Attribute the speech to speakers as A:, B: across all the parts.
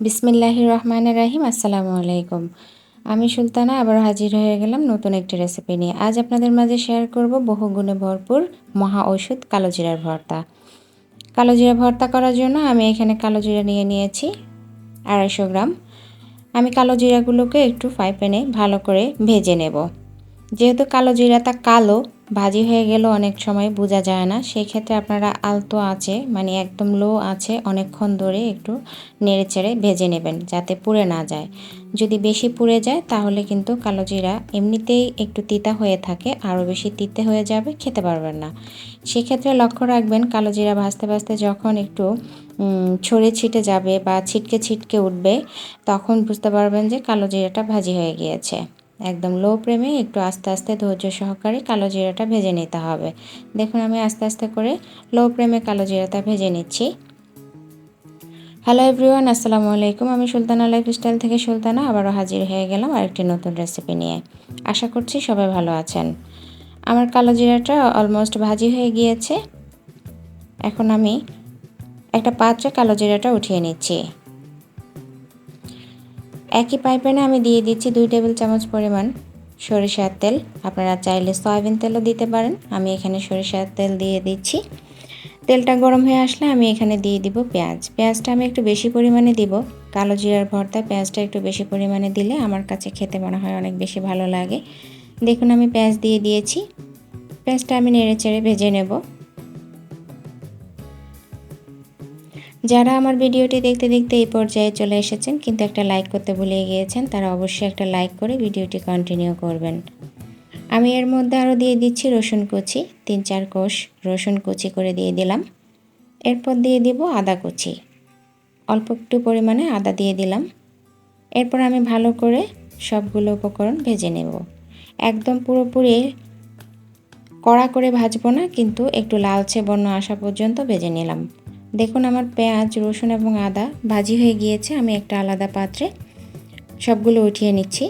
A: বিসমিল্লাহির রহমানের রাহিম, আসসালামু আলাইকুম। আমি সুলতানা, আবার হাজির হয়ে গেলাম নতুন একটি রেসিপি নিয়ে। আজ আপনাদের মাঝে শেয়ার করব বহু গুণে ভরপুর মহা ঔষধ কালো জিরার ভর্তা। কালো জিরা ভর্তা করার জন্য আমি এখানে কালো জিরা নিয়ে নিয়েছি আড়াইশো গ্রাম। আমি কালো জিরাগুলোকে একটু ফ্রাই প্যানে ভালো করে ভেজে নেব। যেহেতু কালো জিরাটা কালো, ভাজি হয়ে গেল অনেক সময় বোঝা যায় না সেই ক্ষেত্রে আপনারা আলতো আছে মানে একদম লো আছে অনেকক্ষণ ধরে একটু নেড়ে চেড়ে ভেজে নেবেন যাতে পুড়ে না যায়। যদি বেশি পুড়ে যায়, তাহলে কিন্তু কালো জিরা এমনিতেই একটু তিতা হয়ে থাকে, আরও বেশি তিতে হয়ে যাবে, খেতে পারবেন না। সেক্ষেত্রে লক্ষ্য রাখবেন, কালো জিরা ভাজতে ভাজতে যখন একটু ছড়ে ছিটে যাবে বা ছিটকে ছিটকে উঠবে, তখন বুঝতে পারবেন যে কালো জিরাটা ভাজি হয়ে গিয়েছে। একদম লো প্রেমে একটু আস্তে আস্তে ধৈর্য সহকারে কালো জিরাটা ভেজে নিতে হবে। দেখুন আমি আস্তে আস্তে করে লো প্রেমে কালো জিরাটা ভেজে নিচ্ছি। হ্যালো এভরিওয়ান আসসালামু আলাইকুম। আমি সুলতানা লাইফস্টাইল থেকে সুলতানা, আবারও হাজির হয়ে গেলাম আরেকটি নতুন রেসিপি নিয়ে। আশা করছি সবাই ভালো আছেন। আমার কালো জিরাটা অলমোস্ট ভাজি হয়ে গিয়েছে। এখন আমি একটা পাত্রে কালো জিরাটা উঠিয়ে নিচ্ছি। একই পাইপ্যানে আমি দিয়ে দিচ্ছি দুই টেবিল চামচ পরিমাণ সরিষার তেল। আপনারা চাইলে সয়াবিন তেলও দিতে পারেন। আমি এখানে সরিষার তেল দিয়ে দিচ্ছি। তেলটা গরম হয়ে আসলে আমি এখানে দিয়ে দিব পেঁয়াজ। পেঁয়াজটা আমি একটু বেশি পরিমাণে দিব। কালো জিরার ভর্তা পেঁয়াজটা একটু বেশি পরিমাণে দিলে আমার কাছে খেতে মনে হয় অনেক বেশি ভালো লাগে। দেখুন আমি পেঁয়াজ দিয়ে দিয়েছি। পেঁয়াজটা আমি নেড়ে চেড়ে ভেজে নেব। যারা আমার ভিডিওটি দেখতে দেখতে এই পর্যায়ে চলে এসেছেন, কিন্তু একটা লাইক করতে ভুলে গিয়েছেন, তারা অবশ্যই একটা লাইক করে ভিডিওটি কন্টিনিউ করবেন। আমি এর মধ্যে আরও দিয়ে দিচ্ছি রসুন কুচি, তিন চার কোষ রসুন কুচি করে দিয়ে দিলাম। এরপর দিয়ে দিব আদা কুচি। অল্প একটু পরিমাণে আদা দিয়ে দিলাম। এরপর আমি ভালো করে সবগুলো উপকরণ ভেজে নেব। একদম পুরোপুরি কড়া করে ভাজবো না, কিন্তু একটু লালচে বর্ণ আসা পর্যন্ত ভেজে নিলাম। দেখুন আমার পেঁয়াজ, রসুন এবং আদা ভাজি হয়ে গিয়েছে, আমি একটা আলাদা পাত্রে সবগুলো উঠিয়ে নিচ্ছি।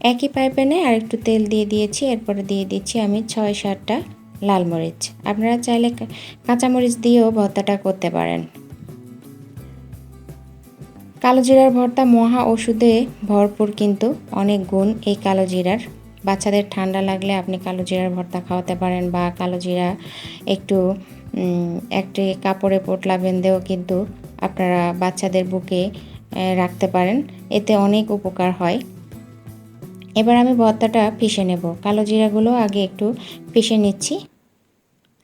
A: একই পাইপ্যানে আর একটু তেল দিয়ে দিয়েছি, এরপরে দিয়ে দিচ্ছি আমি ছয় সাতটা লাল মরিচ। আপনারা চাইলে কাঁচামরিচ দিয়েও ভর্তাটা করতে পারেন। কালো জিরার ভর্তা মহা ওষুধে ভরপুর কিন্তু, অনেক গুণ এই কালো জিরার। বাচ্চাদের ঠান্ডা লাগলে আপনি কালো জিরার ভর্তা খাওয়াতে পারেন বা কালো জিরা একটু একটি কাপড়ে পোটলা বেঁধেও কিন্তু আপনারা বাচ্চাদের বুকে রাখতে পারেন। এতে অনেক উপকার হয়। এবার আমি ভর্তাটা পিষে নেব। কালো জিরাগুলো আগে একটু পিষে নিচ্ছি।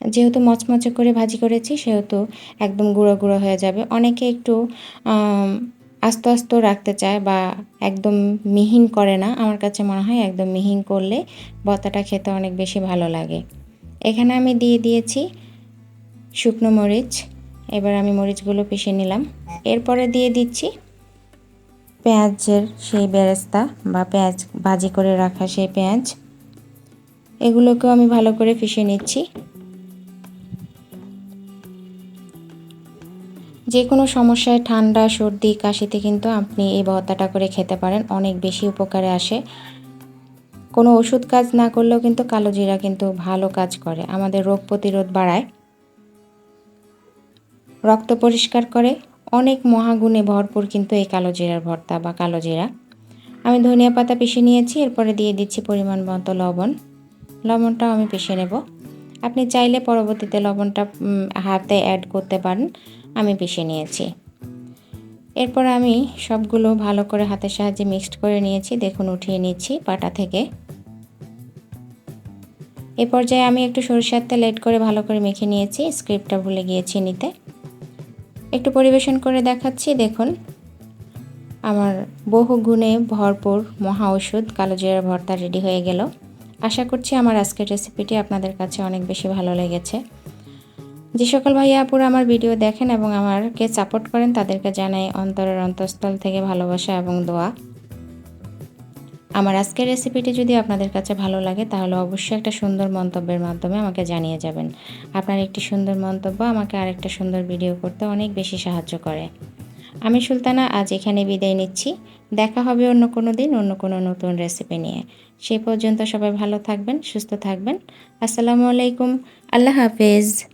A: যেহেতু মচমচে করে ভাজি করেছি, সেহেতু একদম গুঁড়ো গুঁড়ো হয়ে যাবে। অনেকে একটু আস্তে আস্তে রাখতে চায় বা একদম মিহিন করে না। আমার কাছে মনে হয় একদম মিহিন করলে বতাটা খেতে অনেক বেশি ভালো লাগে। এখানে আমি দিয়ে দিয়েছি শুকনো মরিচ। এবার আমি মরিচগুলো পিষে নিলাম। এরপরে দিয়ে দিচ্ছি পেঁয়াজের সেই বেরেস্তা বা পেঁয়াজ ভাজি করে রাখা সেই পেঁয়াজ। এগুলোকেও আমি ভালো করে পিষে নিচ্ছি। যে কোনো সমস্যায় ঠান্ডা, সর্দি, কাশিতে কিন্তু আপনি এই ভর্তাটা করে খেতে পারেন। অনেক বেশি উপকারে আসে। কোনো ওষুধ কাজ না করলেও কিন্তু কালো জিরা কিন্তু ভালো কাজ করে। আমাদের রোগ প্রতিরোধ বাড়ায়। রক্ত পরিষ্কার করে। অনেক মহাগুণে ভরপুর কিন্তু এই কালো জিরার ভর্তা বা কালো জিরা আমি ধনিয়া পাতা পিষে নিয়েছি, এরপরে দিয়ে দিচ্ছি পরিমাণ মতো লবণ। লবণটাও আমি পিষে নেব। আপনি চাইলে পরবর্তীতে লবণটা হাতে অ্যাড করতে পারেন। আমি পিষে নিয়েছি। এরপর আমি সবগুলো ভালো করে হাতের সাহায্যে মিক্সড করে নিয়েছি। দেখুন, উঠিয়ে নিচ্ছি পাটা থেকে। এ পর্যায়ে আমি একটু সরিষার তেল এড করে ভালো করে মেখে নিয়েছি। স্ক্রিপ্টটা ভুলে গিয়েছি নিতে। একটু পরিবেশন করে দেখাচ্ছি। দেখুন, আমার বহু গুণে ভরপুর মহা ওষুধ কালো জিরার ভর্তা রেডি হয়ে গেল। আশা করছি আমার আজকের রেসিপিটি আপনাদের কাছে অনেক বেশি ভালো লেগেছে। যে সকল ভাইয়া আপুরা আমার ভিডিও দেখেন এবং আমারকে সাপোর্ট করেন, তাদেরকে জানাই অন্তরের অন্তঃস্থল থেকে ভালোবাসা এবং দোয়া। আমার আজকের রেসিপিটি যদি আপনাদের কাছে ভালো লাগে, তাহলে অবশ্যই একটা সুন্দর মন্তব্যের মাধ্যমে আমাকে জানিয়ে যাবেন। আপনার একটি সুন্দর মন্তব্য আমাকে আরেকটা সুন্দর ভিডিও করতে অনেক বেশি সাহায্য করে। আমি সুলতানা, আজ এখানে বিদায় নিচ্ছি। দেখা হবে অন্য কোনো দিন, অন্য কোনো নতুন রেসিপি নিয়ে। সেই পর্যন্ত সবাই ভালো থাকবেন, সুস্থ থাকবেন। আসসালামু আলাইকুম। আল্লাহ হাফেজ।